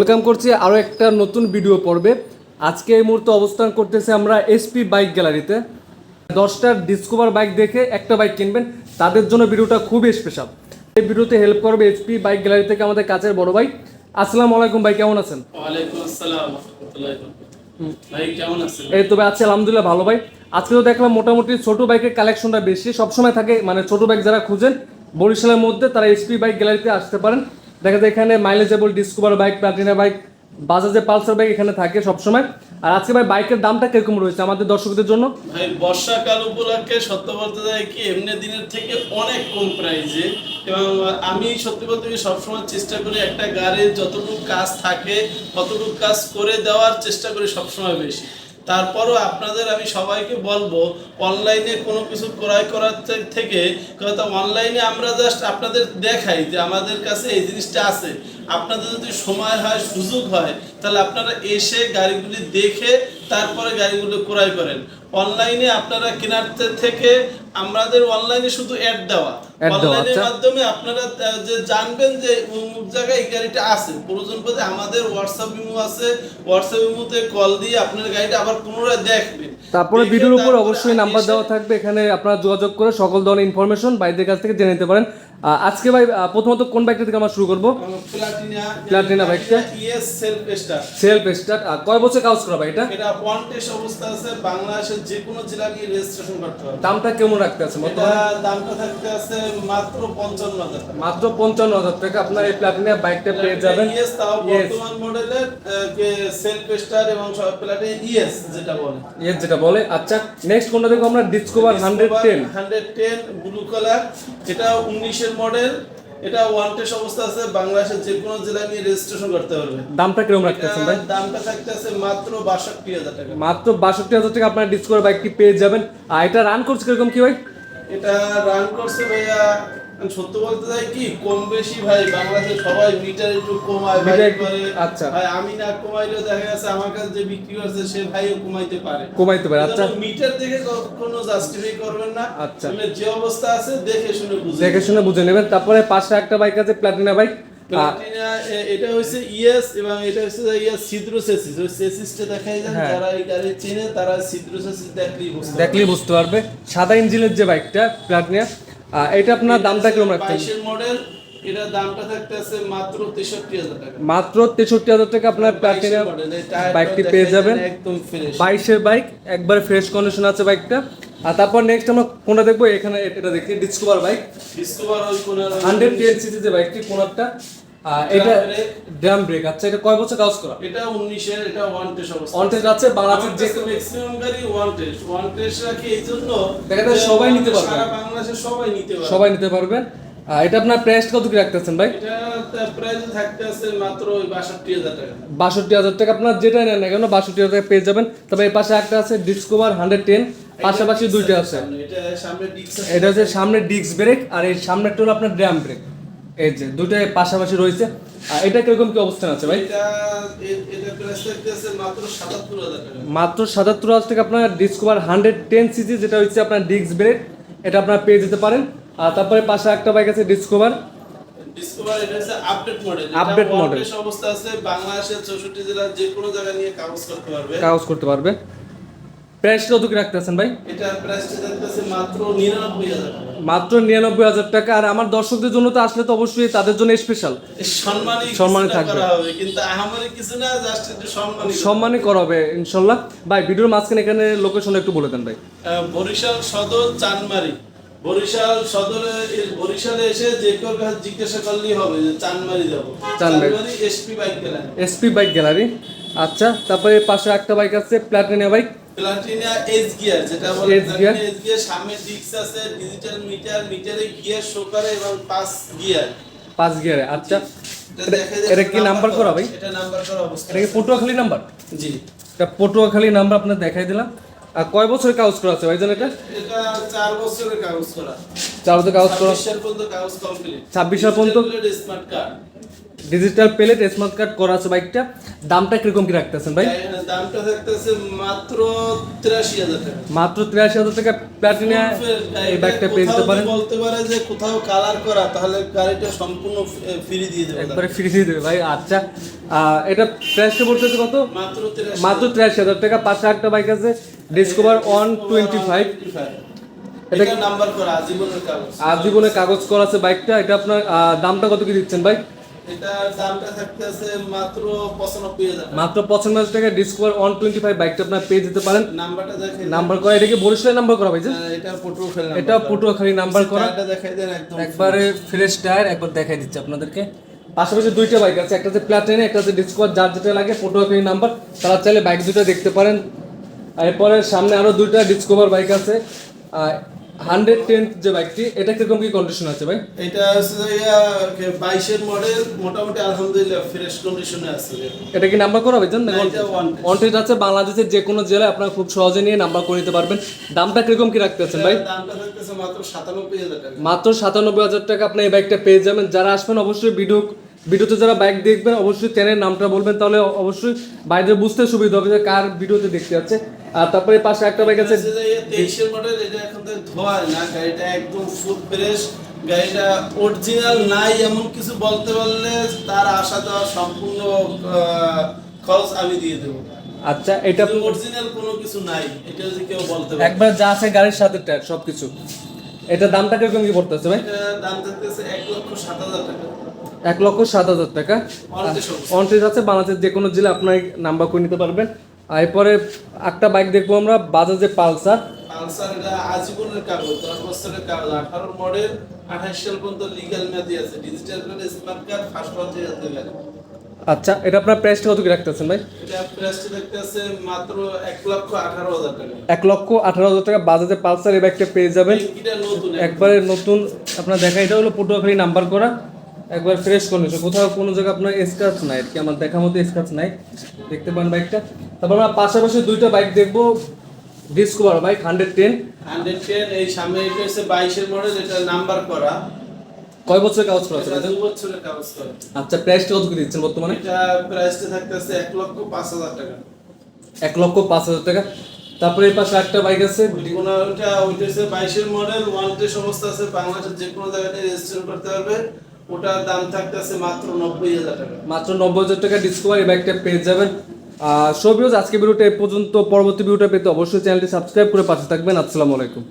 Welcome করছি আরও একটা নতুন ভিডিও পর্বে। আজকে এই মুহূর্তে অবস্থান করতেছে আমরা এসপি বাইক গ্যালারিতে দশটার ডিসকভার বাইক দেখে একটা বাইক কিনবেন তাদের জন্য ভিডিওটা খুবই স্পেশাল এই ভিডিওতে হেল্প করবে এসপি বাইক গ্যালারি থেকে আমাদের কাছের বড় ভাই। আসসালামু আলাইকুম ভাই কেমন আছেন। ভাই এই তবে আছি আলহামদুলিল্লাহ ভালো ভাই। আজকে তো দেখলাম মোটামুটি ছোট বাইকের কালেকশনটা বেশি। সবসময় থাকে মানে ছোট বাইক যারা খুঁজেন বরিশালের মধ্যে তারা এসপি বাইক গ্যালারিতে আসতে পারেন। দেখা যায় এখানে মাইলেজেবল ডিসকভার বাইক প্লাটিনা বাইক বাজাজের পালসার বাইক এখানে থাকে সবসময়। আর আজকে ভাই বাইকের দামটা কীরকম রয়েছে আমাদের দর্শকদের জন্য? ভাই, বর্ষাকাল উপলক্ষে সত্য বলতে যায় কি, এমনি দিনের থেকে অনেক কম প্রাইজে এবং আমি সত্যি বলতে সবসময় চেষ্টা করি একটা গাড়ির যতটুকু কাজ থাকে, ততটুকু কাজ করে দেওয়ার চেষ্টা করি সবসময় বেশি। তারপরও আপনাদের আমি সবাইকে বলব অনলাইনে কোনো কিছু ক্রয় করার থেকে কথা অনলাইনে আমরা জাস্ট আপনাদের দেখাই যে আমাদের কাছে এই জিনিসটা আছে। আপনাদের যদি সময় হয় সুযোগ হয় তাহলে আপনারা এসে গাড়িগুলি দেখে তারপরে গাড়িগুলো ক্রয় করেন। অনলাইনে আপনারা কেনার থেকে আমাদের অনলাইনে শুধু অ্যাড দেওয়া, অনলাইনের আচ্ছা। মাধ্যমে আপনারা যে জানবেন যে অমুক জায়গায় এই গাড়িটা আছে, প্রয়োজন পথে আমাদের হোয়াটসঅ্যাপ ইমো আছে হোয়াটসঅ্যাপ ইমোতে কল দিয়ে আপনার গাড়িটা আবার পুনরায় দেখবেন তারপরে ভিডিওর উপর অবশ্যই নাম্বার দেওয়া থাকবে এখানে আপনারা যোগাযোগ করে সকল ধরনের ইনফরমেশন বাইকদের কাছ থেকে জেনে নিতে পারেন। আজকে ভাই প্রথমত কোন বাইকটা থেকে আমরা শুরু করব? প্লাটিনা বাইকটা? ES self star self start কয় বছর কাজ করা ভাই এটা এটা ওয়ান টেস্ট অবস্থা আছে বাংলাদেশের যে কোনো জেলা গিয়ে রেজিস্ট্রেশন করতে হবে। দামটা কেমন রাখতে আছে দামটা থাকতে আছে মাত্র পঞ্চান্ন হাজার টাকা। মাত্র পঞ্চান্ন হাজার টাকা আপনার এই প্লাটিনা বাইকটা পেয়ে যাবেন। ইএস তাও Yes. বর্তমান মডেলের সেলফ স্টার এবং প্লাটিনা ইএস যেটা বলে। ইয়েস যেটা বলে আচ্ছা নেক্সট কোনটা দেখব আমরা Discover hundred ten hundred ten blue colour এটা উনিশের মডেল এটা ওয়ান টেস্ট অবস্থা আছে বাংলাদেশের যে কোনো জেলায় নিয়ে রেজিস্ট্রেশন করতে পারবে। দামটা কীরকম রাখতে রাখতেছেন ভাই? দামটা থাকতে আছে মাত্র বাষট্টি হাজার টাকা। মাত্র বাষট্টি হাজার টাকা আপনার ডিসকভার বাইকটি পেয়ে যাবেন। আর এটা রান করছে কীরকম কি ভাই? এটা রান করছে ভাইয়া সত্য বলতে চাই কি কম বেশি ভাই বাংলাদেশে সবাই মিটার একটু কমায় ভাই করে আচ্ছা। ভাই আমি না কমাইলেও দেখা যাচ্ছে আমার কাছে যে বিক্রি করছে সে ভাইও কমাইতে পারে। কমাইতে পারে আচ্ছা। মিটার দেখে কোনো জাস্টিফাই করবেন না। আচ্ছা। মানে যে অবস্থা আছে দেখে শুনে বুঝে দেখে শুনে বুঝে নেবেন। তারপরে পাশে একটা বাইক আছে প্লাটিনা বাইক প্লাটিনা এটা ইএস এবং এটা ইএস ছিদ্র সেসিস ওই সেসিসটা দেখাই যান হ্যাঁ। যারা এই গাড়ি চেনে তারা ছিদ্র সেসিস দেখলেই বুঝতে দেখলেই বুঝতে পারবে। সাদা ইঞ্জিনের যে বাইকটা প্লাটিনা এটা আপনার দামটা কীরকম বাইশের মডেল এটা দামটা মাত্র তেষট্টি হাজার টাকা। মাত্র তেষট্টি হাজার টাকা আপনার প্লাটিনা বাইকটি পেয়ে যাবেন। একদম ফ্রেশ বাইশের বাইক একবার ফ্রেশ কন্ডিশন আছে বাইকটা আর তারপর নেক্সট আমরা কোনটা দেখব? এখানে এটা দেখি ডিসকভার বাইক ডিসকভার ওই কোনার হান্ড্রেড টেন সিসি যে বাইকটি কোনারটা। এটা ড্রাম ব্রেক আচ্ছা এটা কয় বছর কাজ করা? এটা উনিশের এটা ওয়ান টেস্ট অবস্থা। অনটেজ আছে বাংলাদেশের যে ম্যাক্সিমাম গাড়ি ওয়ান টেস্ট ওয়ান টেস্ট রাখি এই জন্য দেখা যায় সবাই নিতে পারবে। সারা বাংলাদেশে সবাই নিতে পারবে। সবাই নিতে পারবেন এটা আপনার প্রাইস কত কি রাখতেছেন ভাই? এটা প্রাইস থাকতে আছে মাত্র ওই বাষট্টি হাজার টাকা। বাষট্টি হাজার টাকা। আপনার যেটা নেন না কেন বাষট্টি হাজার টাকা পেয়ে যাবেন। তবে এই পাশে একটা আছে ডিসকভার হান্ড্রেড টেন পাশাপাশি দুইটা আছে এটা সামনে ডিক্স এটা হচ্ছে সামনে ডিস্ক ব্রেক আর এই সামনেরটা হলো আপনার ড্রাম ব্রেক এই যে দুইটাই পাশাপাশি রয়েছে। আর এটা কীরকম কি অবস্থান আছে ভাই? মাত্র সাতাত্তর হাজার টাকা। মাত্র সাতাত্তর হাজার টাকা আপনার ডিসকভার হান্ড্রেড টেন সিসি যেটা হচ্ছে আপনার ডিস্ক ব্রেক এটা আপনার পেয়ে যেতে পারেন। আর তারপরে পাশে একটা বাইক আছে ডিসকভার ডিসকভার এটা হচ্ছে আপডেট মডেল Update model। অবস্থা আছে বাংলাদেশের চৌষট্টি জেলার যে কোনো জায়গা নিয়ে কাগজ করতে পারবে। কাগজ করতে পারবে। প্রাইস কত কি রাখতেছেন ভাই? এটা প্রাইসটা মাত্র নিরানব্বই হাজার টাকা। মাত্র নিরানব্বই হাজার টাকা। আর আমার দর্শকদের জন্য তো আসলে তো অবশ্যই তাদের জন্য স্পেশাল সম্মানী সম্মানী থাকবে। কিন্তু কিছু না জাস্ট একটু সম্মানী সম্মানই করা হবে ইনশাল্লাহ। ভাই ভিডিওর মাঝখানে এখানে লোকেশন একটু বলে দেন ভাই। বরিশাল সদর চানমারি। বরিশাল সদরে বরিশালে এসে যে কেউ কাছে জিজ্ঞাসা করলেই হবে যে চানমারি যাব। চানমারি। এসপি বাইক গেলেন এসপি বাইক গ্যালারি। আচ্ছা তারপরে পাশে একটা বাইক আছে Platina bike. Platina edge gear যেটা বলে Edge gear। এজ গিয়ার সামনে ডিস্ক আছে ডিজিটাল মিটার মিটারে গিয়ার শো করে এবং পাঁচ গিয়ার। পাঁচ গিয়ারে আচ্ছা। এটা এটা কি নাম্বার করা ভাই? এটা নাম্বার করা অবস্থা এটা কি পটুয়াখালী নাম্বার জি। এটা পটুয়াখালী নাম্বার আপনার দেখাই দিলাম। আর কয় বছরের কাগজ করা আছে ভাইজান এটা? এটা চার বছরের কাগজ করা। চার বছর কাগজ ছাব্বিশ সাল পর্যন্ত ডিজিটাল প্লেট স্মার্ট কার্ড করা আছে বাইকটা। দামটা কীরকম কি রাখতেছেন ভাই? দামটা থাকতেছে মাত্র তিরাশি হাজার টাকা। মাত্র তিরাশি হাজার টাকা প্লাটিনা এই বাইকটা পেয়ে যেতে পারেন। বলতে পারে যে কোথাও কালার করা তাহলে গাড়িটা সম্পূর্ণ ফ্রি দিয়ে দেবে একবারে ফ্রি দিয়ে দেবে ভাই আচ্ছা। এটা প্রাইসটা পড়তেছে কত? মাত্র মাত্র তিরাশি হাজার টাকা। পাঁচশো একটা বাইক আছে ডিসকভার ওয়ান টোয়েন্টি ফাইভ এটা নাম্বার করা আজীবনের কাগজ। আজীবনে কাগজ করা আছে বাইকটা এটা আপনার দামটা কত কি দিচ্ছেন এটার দামটা থাকতেছে মাত্র। মাত্র টাকা ডিসকভার ফাইভ বাইকটা আপনার পেয়ে যেতে পারেন। নাম্বারটা নাম্বার করা বরিশালের নাম্বার করা ভাই এটা পটুয়াখালী এটা পটুয়াখালী নাম্বার করা। এটা দেখাই দেন একদম একবারে ফ্রেশ টায়ার একবার দেখাই দিচ্ছি আপনাদেরকে। পাশাপাশি দুইটা বাইক আছে একটা হচ্ছে একটা হচ্ছে ডিসকভার যার যেটা লাগে পটুয়াখালী নাম্বার তারা চাইলে বাইক দুটো দেখতে পারেন। আর এরপরে সামনে আরও দুইটা ডিসকভার বাইক আছে। হান্ড্রেড টেন যে বাইকটি এটা কীরকম কি কন্ডিশন আছে ভাই? এটা হচ্ছে বাইশের মডেল মোটামুটি আলহামদুলিল্লাহ ফ্রেশ কন্ডিশনে আছে। এটা কি নাম্বার করা ওয়ান্টেড আছে বাংলাদেশের যে কোনো জেলায় আপনারা খুব সহজে নিয়ে নাম্বার করে নিতে পারবেন। দামটা কীরকম কি রাখতেছেন ভাই? দামটা থাকতেছে মাত্র সাতানব্বই হাজার টাকা। মাত্র সাতানব্বই হাজার টাকা আপনি এই বাইকটা পেয়ে যাবেন। যারা আসবেন অবশ্যই ভিডিও ভিডিওতে যারা বাইক দেখবেন অবশ্যই চ্যানেলের নামটা বলবেন তাহলে অবশ্যই বাইরে বুঝতে সুবিধা হবে যে কার ভিডিওতে দেখতে যাচ্ছে। আর তারপরে পাশে একটা বাইক আছে। তেইশের মডেল এটা এখন তো ধোয়া না গাড়িটা একদম ফুল ফ্রেশ গাড়িটা অরিজিনাল নাই এমন কিছু বলতে পারলে তার আশা দেওয়া সম্পূর্ণ খরচ আমি দিয়ে দেবো। আচ্ছা এটা অরিজিনাল কোনো কিছু নাই এটা যদি কেউ বলতে পারে। একবার যা আছে গাড়ির সাথে সবকিছু। এটা দামটা কীরকম কি পড়তেছে ভাই? দাম থাকতেছে এক লক্ষ সাত হাজার টাকা। এক লক্ষ সাত হাজার টাকা। অনটেজ আছে বাংলাদেশের যে কোনো জেলা আপনার নাম্বার করে নিতে পারবেন। আর এরপরে একটা বাইক দেখব আমরা বাজাজে পালসার। পালসার এটা আজীবনের কাগজ দশ বছরের কাগজ আঠারো মডেল আঠাশ সাল পর্যন্ত লিগাল মেয়াদি আছে ডিজিটাল স্মার্ট কার্ড ফার্স্ট গাড়ি। আচ্ছা এটা আপনার প্রাইসটা কত কি রাখতেছেন ভাই? এটা প্রাইসটা দেখতেছে মাত্র এক লক্ষ আঠারো হাজার টাকা। এক লক্ষ আঠারো হাজার টাকা বাজাজে পালসার এই বাইকটা পেয়ে যাবেন। এটা নতুন একবারে নতুন। আপনার দেখা এটা হলো পটুয়াখালী নাম্বার করা। একবার ফ্রেশ কন্ডিশন কোথাও কোনো জায়গায় আপনার স্ক্র্যাচ নাই আর কি আমার দেখার মতো স্ক্র্যাচ নাই। দেখতে পান বাইকটা। তারপর আমরা পাশাপাশি দুইটা বাইক দেখব। Discover bike hundred ten hundred ten এই সামনে এটা হচ্ছে বাইশের মডেল এটা নাম্বার করা। কয় বছরের কাগজ করা আছে দু বছরের কাগজ করা আচ্ছা প্রাইসটা কত করে দিচ্ছেন বর্তমানে? এটা প্রাইসটা থাকতেছে এক লক্ষ পাঁচ হাজার টাকা। এক লক্ষ পাঁচ হাজার টাকা। তারপরে এই পাশে একটা বাইক আছে ওটা ওইটা হচ্ছে বাইশের মডেল ওয়ান টে সমস্ত আছে বাংলাদেশের যে কোনো জায়গাতে রেজিস্ট্রেশন করতে পারবে। ওটার দাম থাকতেছে মাত্র নব্বই হাজার টাকা। মাত্র নব্বই হাজার টাকা ডিসকভার এই বাইকটা পেয়ে যাবেন। আর সব আজকে ভিডিওটা এই পর্যন্ত। পরবর্তী ভিডিওটা পেতে অবশ্যই চ্যানেলটি সাবস্ক্রাইব করে পাশে থাকবেন। আসসালামু আলাইকুম।